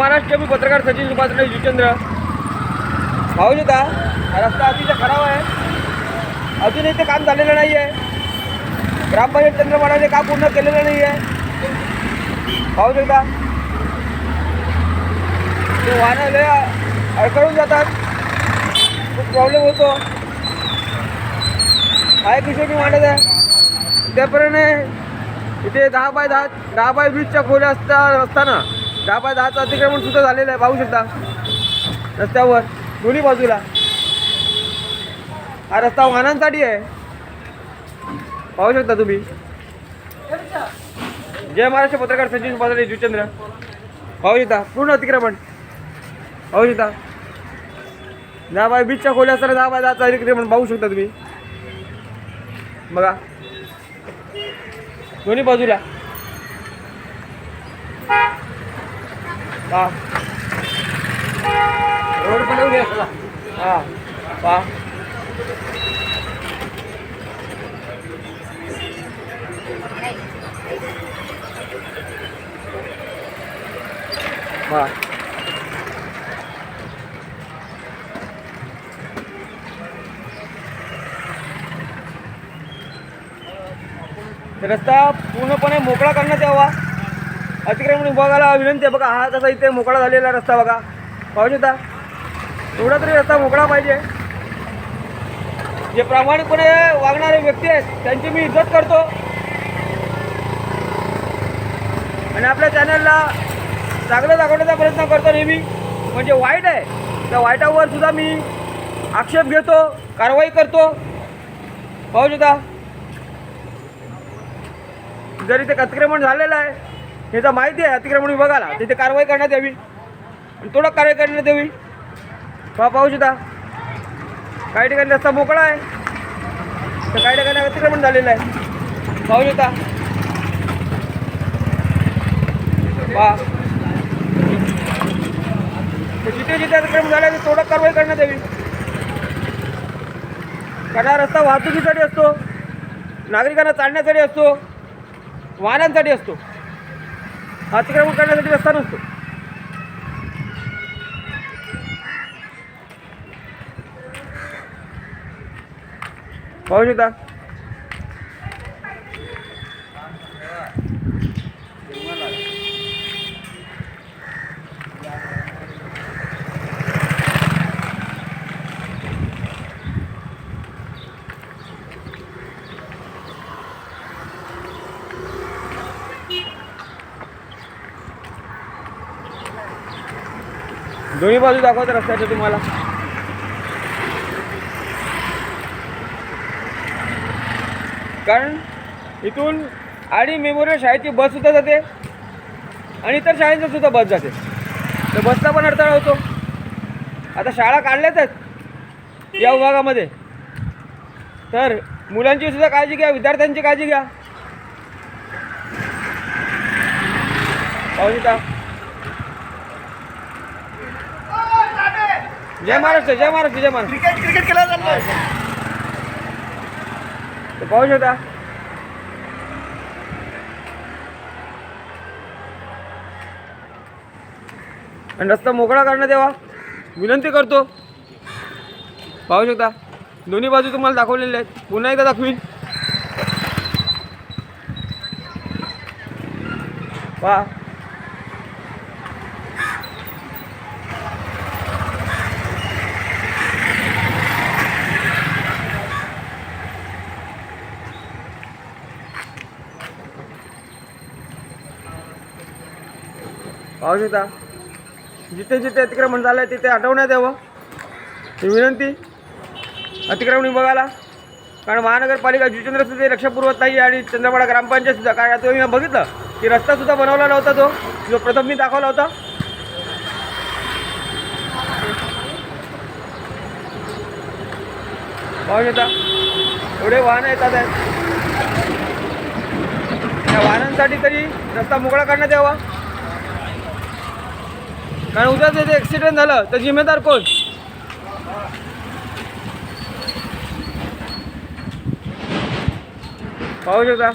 महाराष्ट्र मी पत्रकार सचिन सुभाष जुचंद्र भाऊ शकता हा रस्ता अतिशय खराब आहे. अजूनही ते काम झालेलं नाही आहे ग्रामपंचायत चंद्रपाडाने काम पूर्ण केलेलं नाही आहे भाऊ शकता ते वाहनं लय अडकळून जातात. खूप प्रॉब्लेम होतो. काय एक विषय मी मांडत आहे त्याप्रमाणे इथे दहा बाय दहा दहा बाय वीसच्या खोल्या असता असताना. दहा बाय दहाचं अतिक्रमण सुद्धा झालेलं आहे पाहू शकता. रस्त्यावर दोन्ही बाजूला. हा रस्ता वाहनांसाठी आहे. पाहू शकता तुम्ही. जय महाराष्ट्र पत्रकार सचिन पात्र जुचंद्र पाहू शकता पूर्ण अतिक्रमण. पाहू शकता. दहा बाय बीचच्या खोल्या असताना दहा बाय दहाचं अतिक्रमण पाहू शकता तुम्ही. बघा. दोन्ही बाजूला. पहा रोड बनवली असला हा पा. हा रस्ता पूर्णपणे मोकळा करण्यात यावा. अतिक्रमण विभागाला विनंती आहे. बघा हा कसा इथे मोकळा झालेला रस्ता बघा. पाहू शकता? एवढा तरी रस्ता मोकळा पाहिजे. जे प्रामाणिकपणे वागणारे व्यक्ती आहेत त्यांची मी इज्जत करतो. आणि आपल्या चॅनलला चांगलं दाखवण्याचा प्रयत्न करतो नेहमी. म्हणजे वाईट आहे. त्या वाईटावर सुद्धा मी आक्षेप घेतो कारवाई करतो. पाहू शकता? जर इथे अतिक्रमण झालेलं आहे हे जर माहिती आहे अतिक्रमण विभागाला. तिथे कारवाई करण्यात यावी. आणि थोडं कारवाई करण्यात यावी. पहा पाहू शकता. काही ठिकाणी रस्ता मोकळा आहे. तर काही ठिकाणी अतिक्रमण झालेलं आहे. पाहू शकता. पहा. तर जिथे जिथे अतिक्रमण झालं आहे थोडं कारवाई करण्यात यावी. कारण हा रस्ता वाहतुकीसाठी असतो नागरिकांना चालण्यासाठी असतो वाहनांसाठी असतो. अतिक्रमण करण्यासाठी रस्ता नसतो. पाहू शकता? दोन्ही बाजू दाखवत रस्त्याच्या तुम्हाला. कारण इथून आणि मेमोरियल शाळेची बस सुद्धा जाते आणि इतर शाळेंचा सुद्धा बस जाते. तर बसचा पण अडथळा होतो. आता शाळा काढल्यातच या विभागामध्ये. तर मुलांची सुद्धा काळजी घ्या विद्यार्थ्यांची काळजी घ्या. पाहू शकता जय महाराष्ट्र जय महाराष्ट्र जय महाराष्ट्र. क्रिकेट क्रिकेट खेळायला चाललोय. तर पाहू शकता. आणि रस्ता मोकळा करण्यात यावा. विनंती करतो. पाहू शकता. दोन्ही बाजू तुम्हाला दाखवलेले आहेत. पुन्हा एकदा दाखवीन. पहा. पाहू जिथे जिथे अतिक्रमण झालं आहे तिथे हटवण्यात यावं. ही विनंती अतिक्रमण विभागाला कारण महानगरपालिका जुचंद्र सुद्धा लक्ष पुरवत नाही आणि चंद्रपाडा ग्रामपंचायत सुद्धा कारण आता तुम्ही बघितलं की रस्ता सुद्धा बनवला नव्हता तो. जो प्रथम मी दाखवला होता. पाहू शकता एवढे वाहनं येतात आहेत. त्या वाहनांसाठी तरी रस्ता मोकळा करण्यात यावा. कारण उद्या जर ॲक्सिडेंट झालं तर जिम्मेदार कोण? पाहू शकता?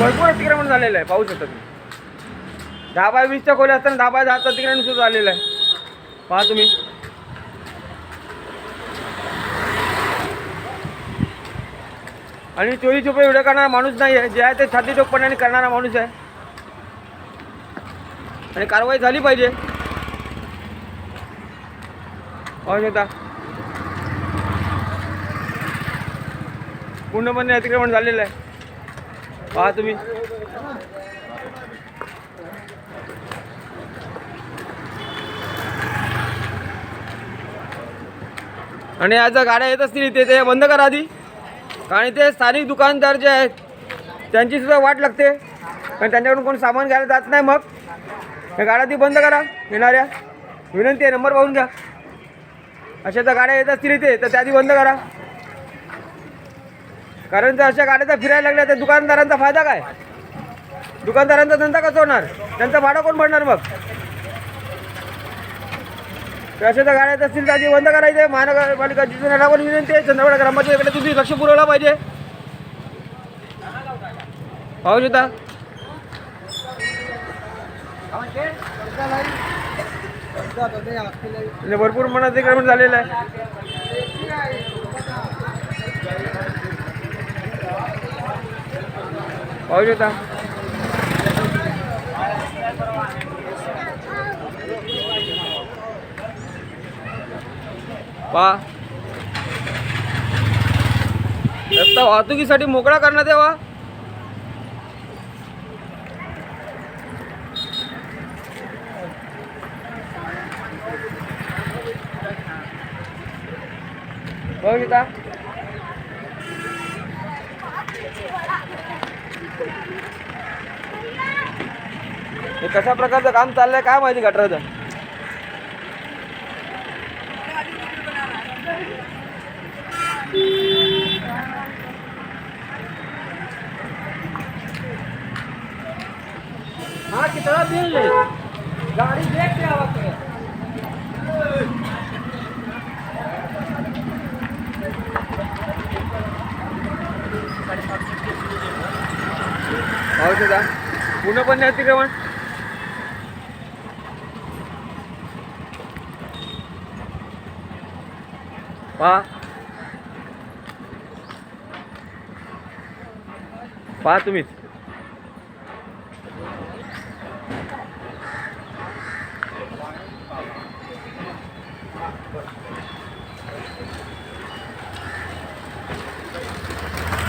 भरपूर अतिक्रमण झालेलं आहे पाहू शकता तुम्ही. दहा बाय वीसच्या खोल्या असताना दहा बाय दहाचं अतिक्रमण सुरू झालेलं आहे. पहा तुम्ही. आणि चोरी चोपे व्हिडिओ करणारा माणूस नाही आहे. जे आहे ते छाती टोकपणाने करणारा माणूस आहे. आणि कारवाई झाली पाहिजे. पाहू शकता. पूर्णपणे अतिक्रमण झालेलं आहे. पहा तुम्ही. आणि आज गाड्या येत असतील इथे ते बंद करा आधी. आणि ते स्थानिक दुकानदार जे आहेत त्यांची सुद्धा वाट लागते. कारण त्यांच्याकडून कोण सामान घ्यायला जात नाही मग. या गाड्या ती बंद करा येणाऱ्या. विनंती आहे नंबर पाहून घ्या. अशा तर गाड्या येत असतील इथे तर त्या आधी बंद करा. कारण जर अशा गाड्या जर फिरायला लागल्या तर दुकानदारांचा फायदा काय? दुकानदारांचा धंदा कसा होणार? त्यांचं भाडं कोण भरणार मग? तर गाड्यात असतील तर आधी बंद करायचे महानगरपालिका जिल्ह्याला पण विनंती आहे चंद्रवाडा ग्रामपंचायतीकडे तुम्ही लक्ष पुरवला पाहिजे. पाहू शकता? म्हणजे भरपूर मनात अतिक्रमण झालेलं आहे. पाहू शकता? पहा रस्ता वाहतुकीसाठी मोकळा करण्यात यावा. बघिता हे कशा प्रकारचं काम चाललंय काय माहिती गटराचं? हाँ कितना बिल ले? गाड़ी देख के आवा के पण नाही पूर्णपणे अतिक्रमण पहा. पहा तुम्हीच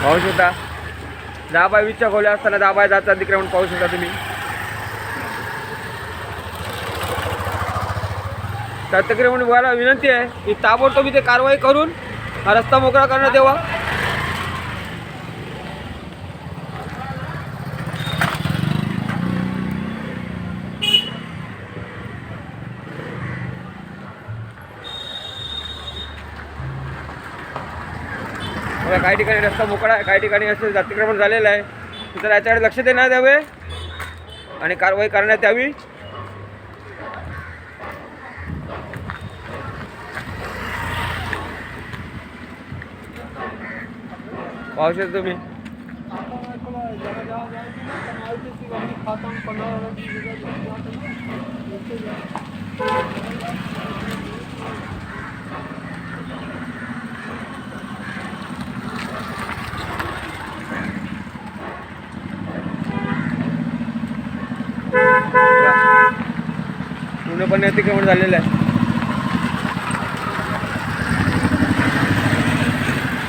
पाहू शकता. दहा बाय खोल्या असताना दहा बाय तिकडे म्हणून पाहू शकता तुम्ही. तर तिकडे म्हणून बघायला विनंती आहे की ताबडतोब इथे कारवाई करून हा रस्ता मोकळा करण्यात यावा बघा, काही ठिकाणी रस्ता मोकळा आहे काही ठिकाणी असं अतिक्रमण झालेलं आहे तर याच्याकडे लक्ष देण्यात यावे आणि कारवाई करण्यात यावी पाहू शकता तुम्ही बघा. पूर्णपणे अतिक्रमण झालेलं आहे.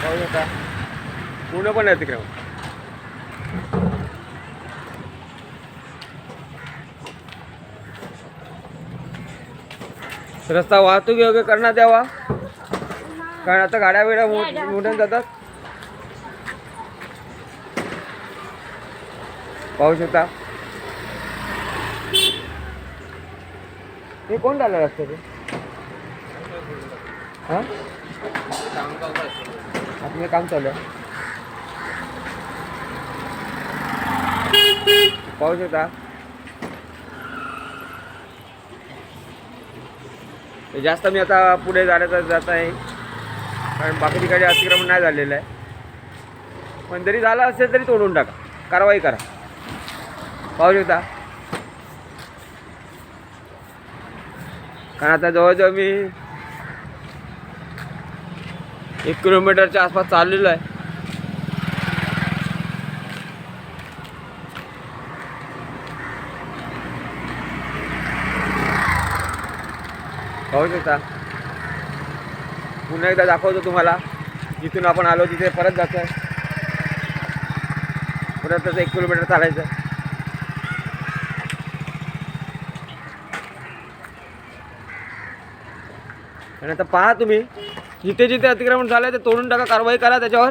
पाहू पूर्णपणे अतिक्रमण रस्ता वाहतूक योग्य करण्यात यावा. कारण आता गाड्या वेळा मोठ्या जातात. पाहू शकता. हे कोण झालं रस्ते ते? हां? आपलं काम चालू आहे. पाहू शकता जास्त मी आता पुढे जाण्याचा जात आहे कारण बाकी ठिकाणी अतिक्रमण नाही झालेलं आहे. पण जरी झालं असेल तरी तोडून टाका. कारवाई करा. पाहू शकता कारण आता जवळजवळ मी एक किलोमीटरच्या आसपास चाललेलो आहे. पाहू शकता. पुन्हा एकदा दाखवतो तुम्हाला. जिथून आपण आलो तिथे परत जातो आहे परत त्याचं एक किलोमीटर चालायचं. आणि आता पहा तुम्ही जिथे जिथे अतिक्रमण झालं ते तोडून टाका कारवाई करा त्याच्यावर.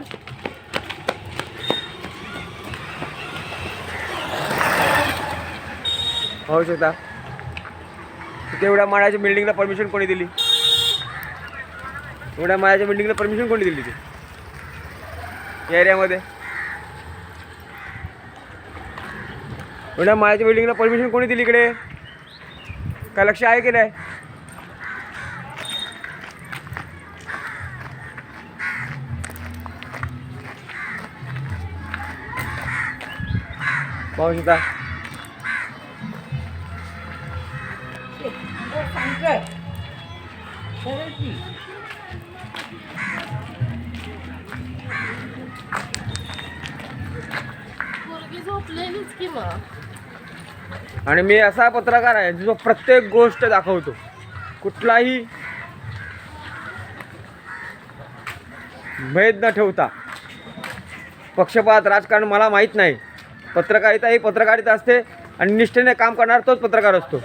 होऊ शकता. तिथे एवढ्या माळ्याच्या बिल्डिंगला परमिशन कोणी दिली? एवढ्या माळ्याच्या बिल्डिंगला परमिशन कोणी दिली ती या एरियामध्ये एवढ्या माळ्याच्या बिल्डिंगला परमिशन कोणी दिली इकडे? काय लक्ष आहे की नाही? पाहू शकता. आणि मी असा पत्रकार आहे जो प्रत्येक गोष्ट दाखवतो. कुठलाही भेद न ठेवता. पक्षपात राजकारण मला माहीत नाही. पत्रकारिता ही पत्रकारिता असते आणि निष्ठेने काम करणार तोच पत्रकार असतो.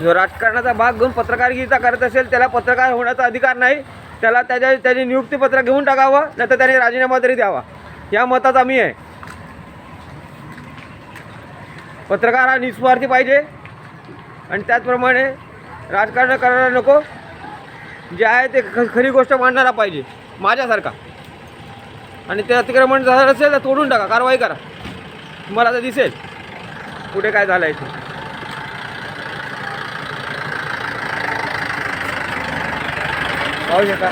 जो राजकारणाचा भाग घेऊन पत्रकारिता करत असेल त्याला पत्रकार होण्याचा अधिकार नाही. त्याला त्याच्या त्याची नियुक्तीपत्र घेऊन टाकावं नाही तर त्याने राजीनामा तरी द्यावा. या मताचा मी आहे. पत्रकार हा निस्वार्थी पाहिजे. आणि त्याचप्रमाणे राजकारण करायला नको. जे आहे ते ख खरी गोष्ट मांडणारा पाहिजे माझ्यासारखा. आणि ते अतिक्रमण झालं असेल तर तोडून टाका कारवाई करा. तुम्हाला तर दिसेल. कुठे काय झालं आहे ते. पाहू शकता.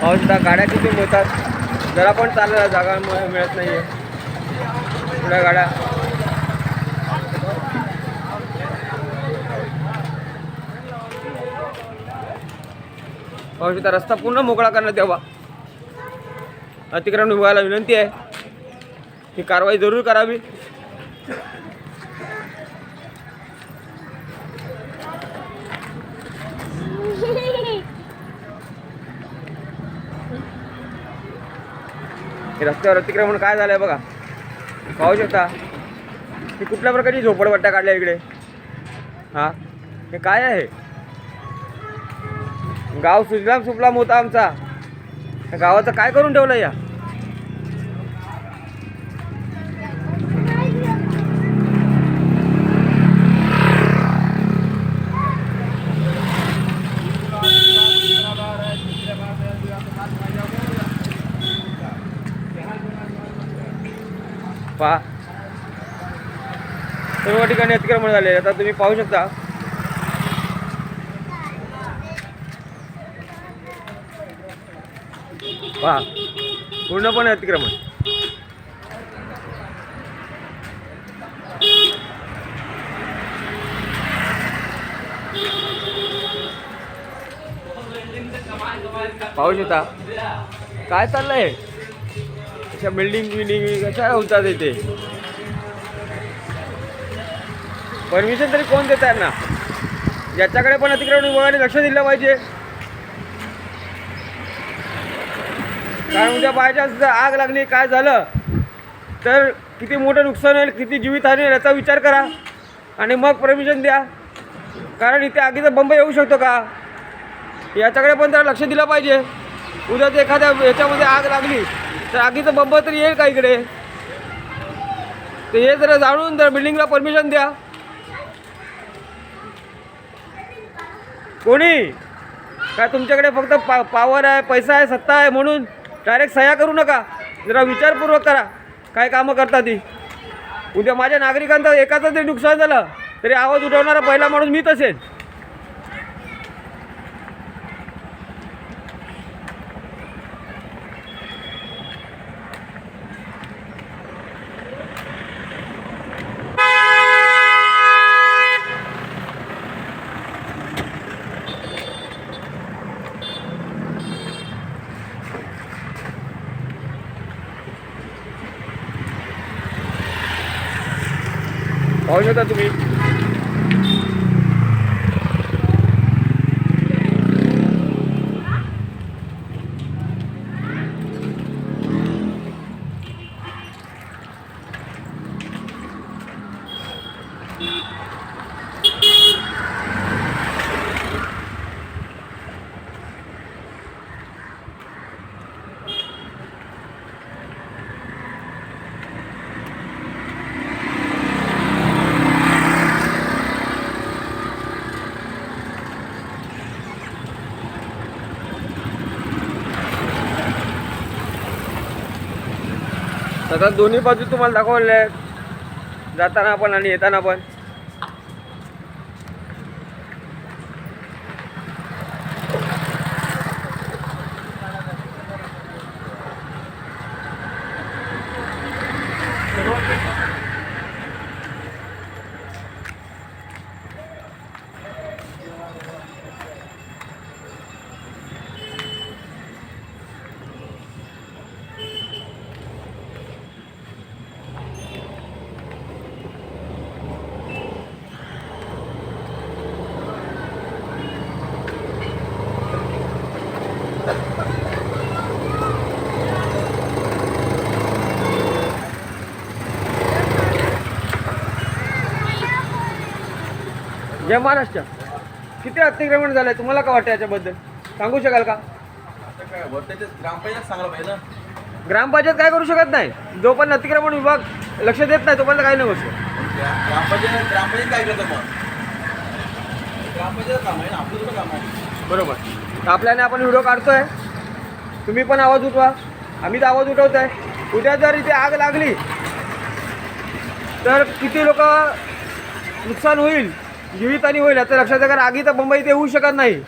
पाहू शकता गाड्या किती मिळतात जरा पण चालायला जागा मिळत नाही आहे पुढ्या गाड्या. पाऊस रस्ता पूर्ण मोकळा करण्यात यावा. अतिक्रमण विभागाला विनंती आहे. ही कारवाई जरूर करावी. हे रस्त्यावर अतिक्रमण काय झालंय बघा. पाहू शकता. ही कुठल्या प्रकारची झोपडपट्ट्या काढल्या इकडे? हा? हे काय आहे? गाव सुजलाम सुफलाम होता आमचा. त्या गावाचं काय करून ठेवलं या? पहा. सर्व ठिकाणी अतिक्रमण झाले आता तुम्ही पाहू शकता. पहा. पूर्णपणे अतिक्रमण. पाहू शकता. काय चाललंय? अशा बिल्डिंग बिल्डिंग कशा होतात इथे. परमिशन तरी कोण देत ना याच्याकडे पण अतिक्रमण विभागाने लक्ष दिलं पाहिजे. कारण उद्या बायचान्स आग लागली काय झालं? तर किती मोठं नुकसान होईल किती जीवितहानी होईल याचा विचार करा. आणि मग परमिशन द्या. कारण इथे आगीचा बंब येऊ शकतो का? याच्याकडे पण त्याला लक्ष दिलं पाहिजे. उद्या ते एखाद्या याच्यामध्ये आग लागली तर आगीचं बंब तरी येईल का इकडे? तर हे जरा जाणून तर बिल्डिंगला परमिशन द्या. कोणी? काय तुमच्याकडे फक्त पा पावर आहे पैसा आहे सत्ता आहे म्हणून डायरेक्ट सह्या करू नका. जरा विचारपूर्वक करा. काय कामं करता ती? उद्या माझ्या नागरिकांचं एकाचं जरी नुकसान झालं तरी आवाज उठवणारा पहिला माणूस मीच असेल पाहू शकता तुम्ही आता दोन्ही बाजू तुम्हाला दाखवले आहेत. जाताना पण आणि येताना पण. जय महाराष्ट्र. किती अतिक्रमण झालंय? तुम्हाला काय वाटतं याच्याबद्दल? सांगू शकाल का? काय ग्रामपंचायत सांगायला पाहिजे ना ग्रामपंचायत काय करू शकत नाही. जोपर्यंत अतिक्रमण विभाग लक्ष देत नाही तोपर्यंत काही नाही गोष्ट ग्रामपंचायत ग्रामपंचायत काय करतं मग ग्रामपंचायत काम आहे ना आपलं काम आहे बरोबर. तर आपल्याने आपण व्हिडिओ काढतोय. तुम्ही पण आवाज उठवा. आम्ही तर आवाज उठवत आहे उद्या जर इथे आग लागली तर किती लोक नुकसान होईल? जीवितहानी होईल याचं लक्षात कारण आगीचा बंब इथे होऊ शकत नाही.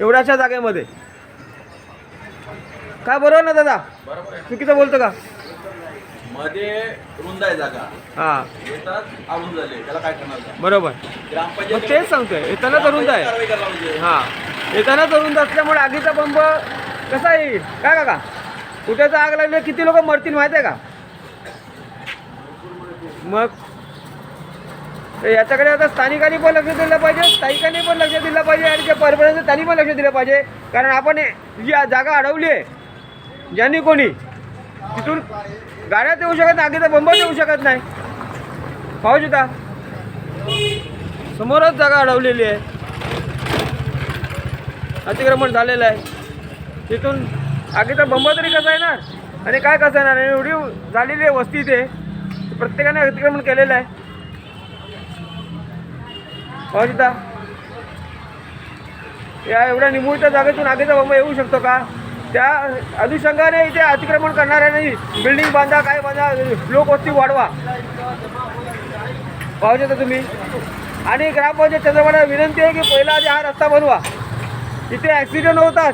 एवढ्याशा जागेमध्ये. काय बरोबर ना दादा? चुकीचं बोलतं का? मध्ये रुंद आहे जागा. हां. येतात झाले. त्याला काय करणार? बरोबर. मग तेच सांगतोय येताना तरुण आहे. हां. येताना तरुण असल्यामुळे आगीचा बंब कसा येईल? काय काका? कुठे तर आग लागली किती लोक मरतील माहिती आहे का? मग तर याच्याकडे आता स्थानिकांनी पण लक्ष दिलं पाहिजे स्थायिकांनी पण लक्ष दिलं पाहिजे आणि जे परपर्यंत त्यांनी पण लक्ष दिलं पाहिजे. कारण आपण जी जागा अडवली आहे ज्यांनी कोणी तिथून गाड्यात येऊ शकत नाही आगीचा बंब येऊ शकत नाही. पाहू शकता. समोरच जागा अडवलेली आहे. अतिक्रमण झालेलं आहे. तिथून आगीचा बंब तरी कसा येणार? आणि काय कसं येणार? आणि एवढी झालेली आहे वस्ती इथे. प्रत्येकाने अतिक्रमण केलेलं आहे. अजिता या एवढ्या निमुळत्या जागेतून आगीचा बंब येऊ शकतो का? त्या अनुषंगाने इथे अतिक्रमण करणाऱ्यांनी बिल्डिंग बांधा काय बांधा लोकवस्ती वाढवा. पाहू शकता तुम्ही. आणि ग्रामपंचायत चंद्रबाला विनंती आहे की पहिला आधी हा रस्ता बनवा. इथे ॲक्सिडेंट होतात.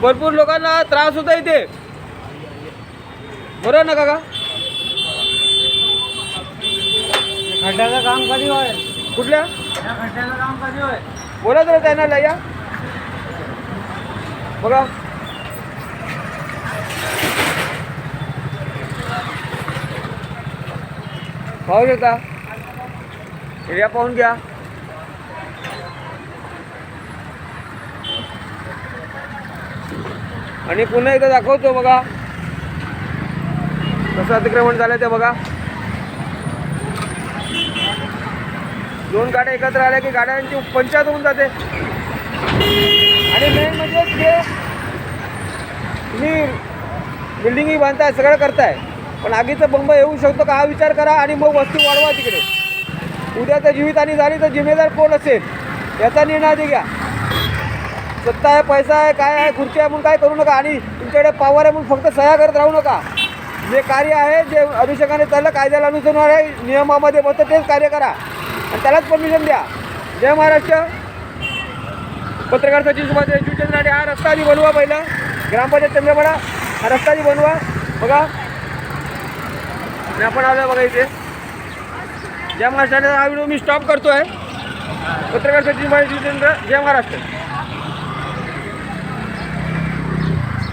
भरपूर लोकांना त्रास होता इथे. बरोबर ना काका? खड्ड्याचं काम कधी होय कुठल्या? बोला जरा त्यांना या. बघा पाहू शकता? एरिया पाहून घ्या. आणि पुन्हा एकदा दाखवतो बघा. कसं अतिक्रमण झालं ते बघा. दोन गाड्या एकत्र आल्या की गाड्यांची पंचायत होऊन जाते. आणि मेन म्हणजे जे तुम्ही बिल्डिंगही बांधताय सगळं करताय पण आगीचं बंब येऊ शकतो का हा विचार करा आणि मग वस्ती वाढवा तिकडे. उद्या तर जीवितहानी झाली तर जिम्मेदार कोण असेल? याचा निर्णय दे घ्या. सत्ता आहे पैसा आहे काय आहे खुर्ची आहे म्हणून काय करू नका आणि तुमच्याकडे पावर आहे म्हणून फक्त सह्या करत राहू नका. जे कार्य आहे जे अभिषेकाने चाललं कायद्याला अनुसरून आहे नियमामध्ये बसतं तेच कार्य करा. आणि त्यालाच परमिशन द्या. जय महाराष्ट्र. पत्रकार सचिन सुभाष शिवचंद्राने हा रस्ता आधी बनवा पहिला. ग्रामपंचायत चंद्रपडा हा रस्ता आधी बनवा. बघा. आणि आपण आलो बघा इथे. जय महाराष्ट्राने हा व्हिडिओ मी स्टॉप करतो आहे पत्रकार सचिन सुभाष शिवचंद्र जय महाराष्ट्र.